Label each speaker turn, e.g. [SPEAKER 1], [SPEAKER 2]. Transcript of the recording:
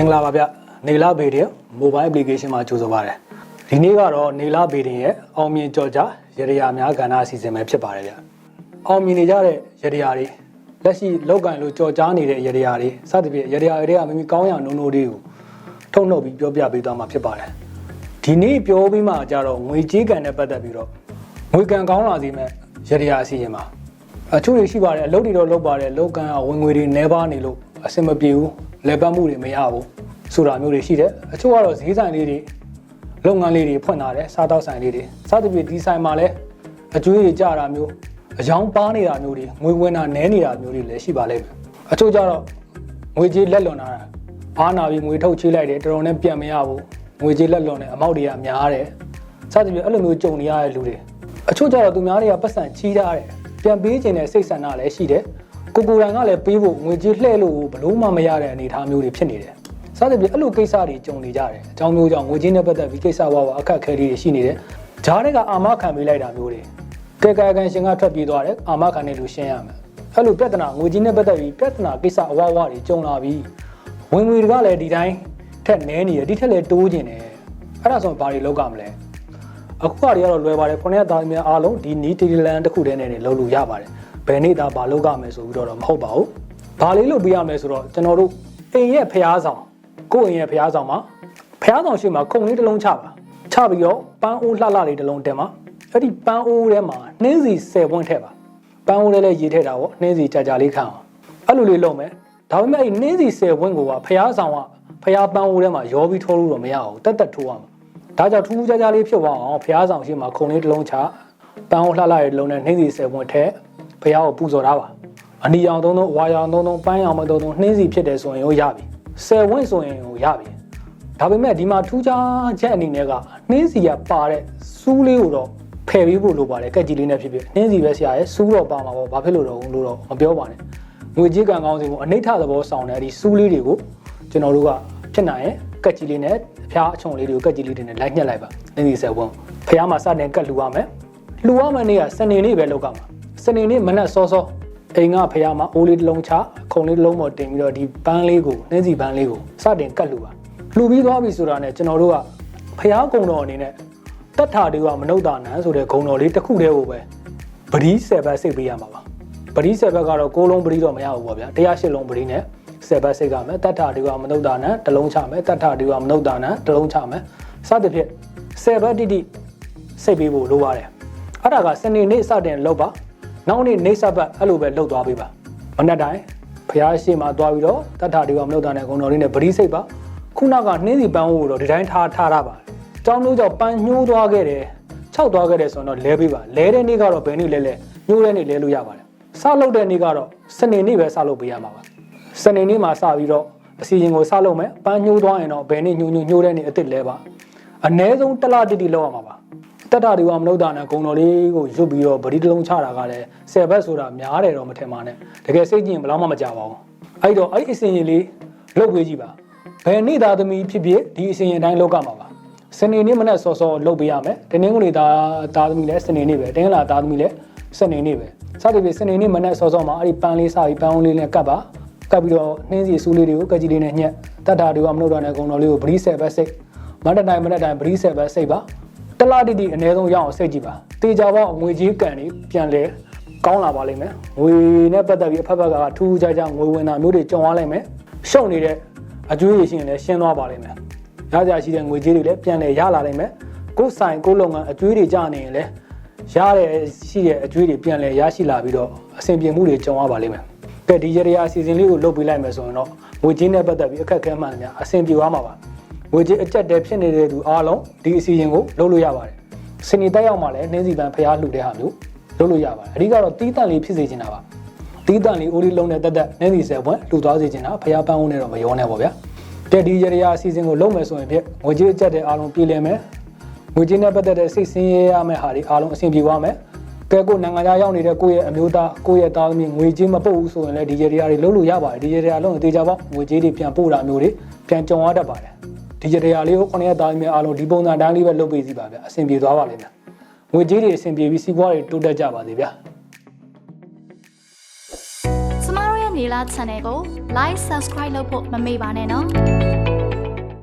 [SPEAKER 1] င်္ဂလာပါဗျနေလာဘေဒင် mobile application မှာကြိုဆိုပါရစေဒီနေ့ကတော့နေလာဘေဒင်ရဲ့အောင်မြင်ကြော်ကြရရရာများကဏ္ဍအစီအစဉ်ပဲဖြစ်ပါတယ်ဗျအောင်မြင်နေကြတဲ့ရရရာတွေလက်ရှိလောက်ကန်လို့ကြော်ကြားနေတဲ့ရရရာတွေစသဖြင့်ရရရာတွေကမိမိကောင်းရနိုးနိုးလေးကိုထုတ်နှုတ်ပြီးပြောပြပေးသွားမှာဖြစ်ပါတယ်ဒီနေ့ပြောပြီးမှကြတော့ငွေကြေးကန်နဲ့ပတ်သက်ပြီးတော့ငွေကန်ကောင်းလာစီမဲ့ရရရာအစီအစဉ်မှာအချို့တွေရှိပါတယ်အလုပ်တွေတော့လုပ်ပါတယ်လောက်ကန်ကဝင်ငွေတွေနှဲပါနေလို့အဆင်မပြေဘူး လဲပတ်မှုတွေမရဘူးဆိုတာမျိုးတွေရှိတယ်အချို့ကတော့ဈေးဆိုင်လေးတွေလုပ်ငန်းလေးတွေဖွင့်လာတယ်စားတောက်ဆိုင်လေးတွေစသဖြင့်ဒီဆိုင်မှာလည်းအကျွေးတွေကြတာမျိုးအယောင်ပါနေတာမျိုးတွေငွေဝင်တာနဲနေတာမျိုးတွေလည်းရှိပါလိမ့်မယ်အချို့ကျတော့ငွေကြေးလက်လွန်တာအားနာပြီးငွေထုတ်ချေးလိုက်တယ်တော်တော်နဲ့ပြန်မရဘူးငွေကြေးလက်လွန်တယ်အမောက်တွေကများတယ်စသဖြင့်အဲ့လိုမျိုးကြုံနေရတဲ့လူတွေအချို့ကျတော့သူများတွေကပတ်စံချီးထားတယ်ပြန်ပေးခြင်းနဲ့စိတ်ဆန္ဒလည်းရှိတယ် ကိုကိုယ်တိုင်ကလည်းပေးဖို့ငွေကြေးလှည့်လို့ဘလို့မှမရတဲ့အနေအထားမျိုးတွေဖြစ်နေတယ်စသဖြင့်အဲ့လိုကိစ္စတွေကြုံနေကြတယ်အကြောင်းမျိုးကြောင့်ငွေကြေးနဲ့ပတ်သက်ပြီးကိစ္စဝါဝါအခက်အခဲတွေရှိနေတယ်ဂျားတွေကအာမခံပေးလိုက်တာမျိုးတွေကဲကဲကန်ရှင်ကထွက်ပြေးသွားတယ်အာမခံနေလို့ရှင်းရမယ်အဲ့လိုပြဿနာငွေကြေးနဲ့ပတ်သက်ပြီးပြဿနာကိစ္စအဝဝတွေကြုံလာပြီးဝင်ငွေတွေကလည်းဒီတိုင်းထက်နည်းနေတယ်ဒီထက်လည်းတိုးကျင်တယ်အဲ့ဒါဆိုရင်ဘာတွေလောက်ကမလဲအခုကတွေကတော့လွယ်ပါတယ်ခொနဲ့သားများအားလုံးဒီနီးတီလန်တစ်ခုတည်းနဲ့နေလုံးလို့ရပါတယ် ဘယ်နေ့သားဘာလောက်ကမယ်ဆိုပြီးတော့မဟုတ်ပါဘူးဘာလေးလုပ်ပြရမယ်ဆိုတော့ကျွန်တော်တို့အိမ်ရဲ့ဖျားဆောင်ကိုယ့်အိမ်ရဲ့ဖျားဆောင်မှာဖျားဆောင်ရှိမှခုံလေးတစ်လုံးချပါချပြီးတော့ပန်းအိုးလှလှလေးတစ်လုံးတင်ပါအဲ့ဒီပန်းအိုးထဲမှာနှင်းစီ10ပွင့်ထည့်ပါပန်းအိုးထဲလည်းရေးထည့်တာပေါ့နှင်းစီကြာကြာလေးခံအောင်အဲ့လိုလေးလုပ်မယ်ဒါပေမဲ့အဲ့နှင်းစီ10ပွင့်ကိုကဖျားဆောင်ကဖျားပန်းအိုးထဲမှာရောပြီးထိုးလို့တော့မရအောင်တက်တက်ထိုးရမှာဒါကြောင့်ထူးထူးခြားခြားလေးဖြစ်သွားအောင်ဖျားဆောင်ရှိမှခုံလေးတစ်လုံးချပန်းအိုးလှလှလေးတစ်လုံးနဲ့နှင်းစီ10ပွင့်ထည့် ဖျားကိုပူဇော်တာပါအနီရောင်သုံးသုံးအဝါရောင်သုံးသုံးပန်းရောင်မသုံးသုံးနှင်းစီဖြစ်တယ်ဆိုရင်ရောရပြီ10ဝင့်ဆိုရင်ကိုရပြီဒါပေမဲ့ဒီမှာထူးခြားချက်အနေနဲ့ကနှင်းစီကပါတဲ့စူးလေးကိုတော့ဖယ်ပေးဖို့လိုပါတယ်ကက်ကြီးလေးနဲ့ဖြစ်ဖြစ်နှင်းစီပဲဆရာရဲ့စူးတော့ပါမှာပေါ့ဘာဖြစ်လို့တော့လို့တော့မပြောပါနဲ့ငွေကြေးကံကောင်းစီကိုအနိဋ္ဌသဘောဆောင်တဲ့ဒီစူးလေးတွေကိုကျွန်တော်တို့ကဖြစ်နိုင်ရင်ကက်ကြီးလေးနဲ့ဖျားအချုံလေးတွေကိုကက်ကြီးလေးတွေနဲ့လိုက်ညှက်လိုက်ပါနှင်းစီ10ဝင့်ဖျားမှာစတင်ကတ်လှူရမယ်လှူရမယ့်နေ့ကစနေနေ့ပဲလောက်ကမှာ စနေနေ့မနက်စောစောအိမ်ကဖះမှာအိုးလေးတစ်လုံးချခုံလေးတစ်လုံးပေါ်တင်ပြီးတော့ဒီပန်းလေးကိုနှင်းစီပန်းလေးကိုစတင်ကတ်လူပါလှူပြီးသွားပြီဆိုတာနဲ့ကျွန်တော်တို့ကဖះကုံတော်အနေနဲ့တတ်ထာတွေကမနုဿာနံဆိုတဲ့ဂုံတော်လေးတစ်ခုတည်းကိုပဲပရိဆယ်ဘတ်စိတ်ပေးရမှာပါပရိဆယ်ဘတ်ကတော့ကိုလုံးပရိတော့မရဘူးပေါ့ဗျာတရားရှစ်လုံးပရိနဲ့ဆယ်ဘတ်စိတ်ကမယ်တတ်ထာတွေကမနုဿာနံတစ်လုံးချမယ်တတ်ထာတွေကမနုဿာနံတစ်လုံးချမယ်စသဖြင့်ဆယ်ဘတ်တိတိစိတ်ပေးဖို့လိုပါတယ်အဲ့ဒါကစနေနေ့စတင်လောက်ပါ နောက်နေ့နေဆပ်ဘတ်အဲ့လိုပဲလှုပ်သွားပေးပါမနက်တိုင်းဖះရှိမှသွားပြီးတော့တတ်ထာတွေကမလုပ်တာနဲ့ဂုံတော်လေးနဲ့ပရိစိတ်ပါခုနကနှင်းစီပန်းကိုတော့ဒီတိုင်းထားထားရပါကျောင်းမျိုးကြောင့်ပန်းညှိုးသွားခဲ့တယ်ခြောက်သွားခဲ့တယ်ဆိုတော့လဲပေးပါလဲတဲ့နေ့ကတော့ဘယ်နေ့လဲလဲညှိုးတဲ့နေ့လဲလို့ရပါတယ်စလုပ်တဲ့နေ့ကတော့စနေနေ့ပဲစလုပ်ပေးရမှာပါစနေနေ့မှာစပြီးတော့အစီရင်ကိုစလုပ်မယ်ပန်းညှိုးသွားရင်တော့ဘယ်နေ့ညှိုးညှိုးညှိုးတဲ့နေ့အစ်စ်လဲပါအ ਨੇ ဆုံးတစ်လတိတိလောက်ရမှာပါ တက်တာတွေကမလုပ်တာနဲ့ဂုံတော်လေးကိုရွတ်ပြီးတော့ဗတိတလုံးချတာကလည်းဆယ်ဘက်ဆိုတာများတယ်တော့မထင်ပါနဲ့တကယ်စိတ်ကြည့်ရင်ဘယ်တော့မှမကြပါဘူးအဲ့တော့အဲ့အစင်ရင်လေးလုတ်ပေးကြည့်ပါဘယ်နေ့သားသမီးဖြစ်ဖြစ်ဒီအစင်ရင်တိုင်းလောက်ကမှာပါစနေနေ့မနက်စောစောလုတ်ပေးရမယ်တနင်္ဂနွေသားသားသမီးလည်းစနေနေ့ပဲတင်းလာသားသမီးလည်းစနေနေ့ပဲစသဖြင့်စနေနေ့မနက်စောစောမှာအဲ့ဒီပန်းလေးစားပြီးပန်းလေးနဲ့ကတ်ပါကပ်ပြီးတော့နှင်းစီစူးလေးတွေကိုကက်ကြီးလေးနဲ့ညက်တတ်တာတွေကမလုပ်တာနဲ့ဂုံတော်လေးကိုဗတိဆယ်ဘက်စိတ်မတ်တိုင်းမတ်တိုင်းဗတိဆယ်ဘက်စိတ်ပါ တလားတိတိအနည်းဆုံးရအောင်စိတ်ကြည့်ပါတေချာပေါငွေကြီးကန်နေပြန်လဲကောင်းလာပါလိမ့်မယ်ငွေနဲ့ပတ်သက်ပြီးအဖက်ဖက်ကထူးခြားခြားငွေဝင်တာမျိုးတွေကြုံရလိမ့်မယ်ရှုံနေတဲ့အကျွေးရရှိရင်လည်းရှင်းသွားပါလိမ့်မယ်ရကြရှိတဲ့ငွေကြေးတွေလည်းပြန်လဲရလာလိမ့်မယ်ကိုယ်ဆိုင်ကိုယ်လုပ်ငန်းအကျွေးတွေကြနေရင်လည်းရတဲ့ရှိတဲ့အကျွေးတွေပြန်လဲရရှိလာပြီးတော့အဆင်ပြေမှုတွေကြုံရပါလိမ့်မယ်ကဲဒီရရအစီအစဉ်လေးကိုလုပ်ပေးလိုက်မယ်ဆိုရင်တော့ငွေကြေးနဲ့ပတ်သက်ပြီးအခက်အခဲမှန်များအဆင်ပြေသွားမှာပါ ငွေကြေးအကျက်တဲဖြစ်နေတဲ့သူအားလုံးဒီအစီအစဉ်ကိုလုပ်လို့ရပါတယ်စနေတက်ရောက်မှလည်းနှင်းစီပန်ဖျားလှူတဲ့ဟာမျိုးလုပ်လို့ရပါတယ်အဓိကတော့တီးတန့်လေးဖြစ်စေချင်တာပါတီးတန့်လေးအိုးလေးလုံးနဲ့တက်တက်နှင်းစီဆယ်ပွင့်လှူသွားစေချင်တာဖျားပန်းဦးနဲ့တော့မရောနဲ့ပေါ့ဗျာကဲဒီရရအစီအစဉ်ကိုလုပ်မယ်ဆိုရင်ဖြင့်ငွေကြေးအကျက်တဲ့အားလုံးပြည်လည်မယ်ငွေကြေးနဲ့ပတ်သက်တဲ့စိတ်ဆင်းရဲရမယ့်ဟာတွေအားလုံးအဆင်ပြေသွားမယ်ကဲကိုနိုင်ငံခြားရောက်နေတဲ့ကိုယ့်ရဲ့အမျိုးသားကိုယ့်ရဲ့သားသမီးငွေကြေးမပုတ်ဘူးဆိုရင်လည်းဒီရရတွေလုပ်လို့ရပါတယ်ဒီရရလုံးအသေးချာပေါ့ငွေကြေးတွေပြန်ပို့တာမျိုးတွေပြန်ကြုံရတတ်ပါတယ် ဒီရရလေးကိုခொနည်းသားသမီးအားလုံးဒီပုံစံတိုင်းလေးပဲလုပ်ပေးစီပါဗျာအဆင်ပြေသွားပါလိမ့်မယ်ငွေကြေးတွေအဆင်ပြေပြီးစီးပွားတွေတိုးတက်ကြပါစေဗျာ
[SPEAKER 2] ကျမတို့ရဲ့နေလား channel ကို like subscribe လုပ်ဖို့မမေ့ပါနဲ့နော်